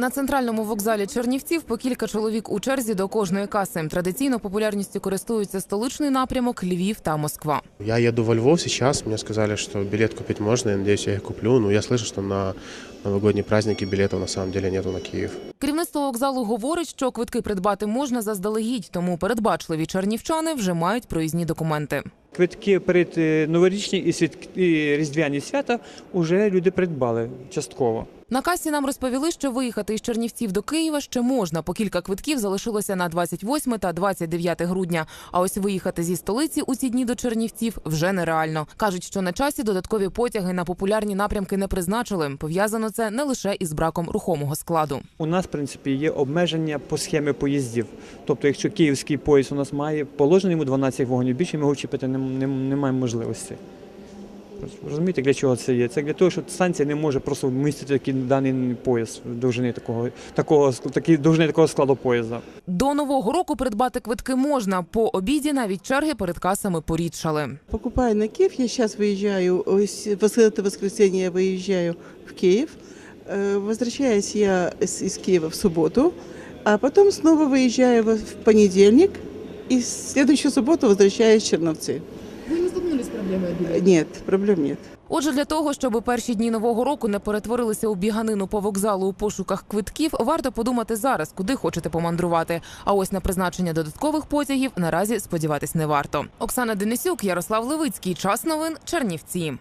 На центральному вокзалі Чернівців по кілька чоловік у черзі до кожної каси. Традиційно популярністю користуються столичний напрямок Львів та Москва. Я еду во Львов сейчас, мне сказали, что билет купить можно, я надеюсь, я их куплю. Но я слышу, что на новогодние праздники билетов на самом деле нету на Киев. Керівництво вокзалу говорить, що квитки придбати можна заздалегідь, тому передбачливі чернівчани вже мають проїзні документи. Квитки перед е, новорічні і, свят... і різдвяні свята вже люди придбали частково. На касі нам розповіли, що виїхати із Чернівців до Києва ще можна. По кілька квитків залишилося на 28 та 29 грудня. А ось виїхати зі столиці у ці дні до Чернівців вже нереально. кажуть, що на часі додаткові потяги на популярні напрямки не призначили. Пов'язано це не лише із браком рухомого складу. У нас, в принципі, є обмеження по схемі поїздів. Тобто, якщо київський поїзд у нас має положено йому 12 вагонів, більше ми його вчепити не, не, не маємо можливості. Розумієте, для чого це є? Це для того, що станція не може просто вмістити такий даний поїзд довжини такого, такого, такий, довжини такого складу поїзда. До нового року придбати квитки можна. По обіді навіть черги перед касами порідшали. Покупаю на Киев. Я сейчас выезжаю, ось, в это воскресенье я выезжаю в Киев. Э, Возвращаюсь я с- из Киева в субботу, а потом снова выезжаю в в понедельник. И в следующую субботу возвращаюсь в Черновцы. Билета? Нет, проблем нет. Отже, для того, щоб перші дні нового року не перетворилися у біганину по вокзалу у пошуках квитків, варто подумати зараз, куди хочете помандрувати. А ось на призначення додаткових потягів наразі сподіватись не варто. Оксана Денисюк, Ярослав Левицький. Час новин Чернівці.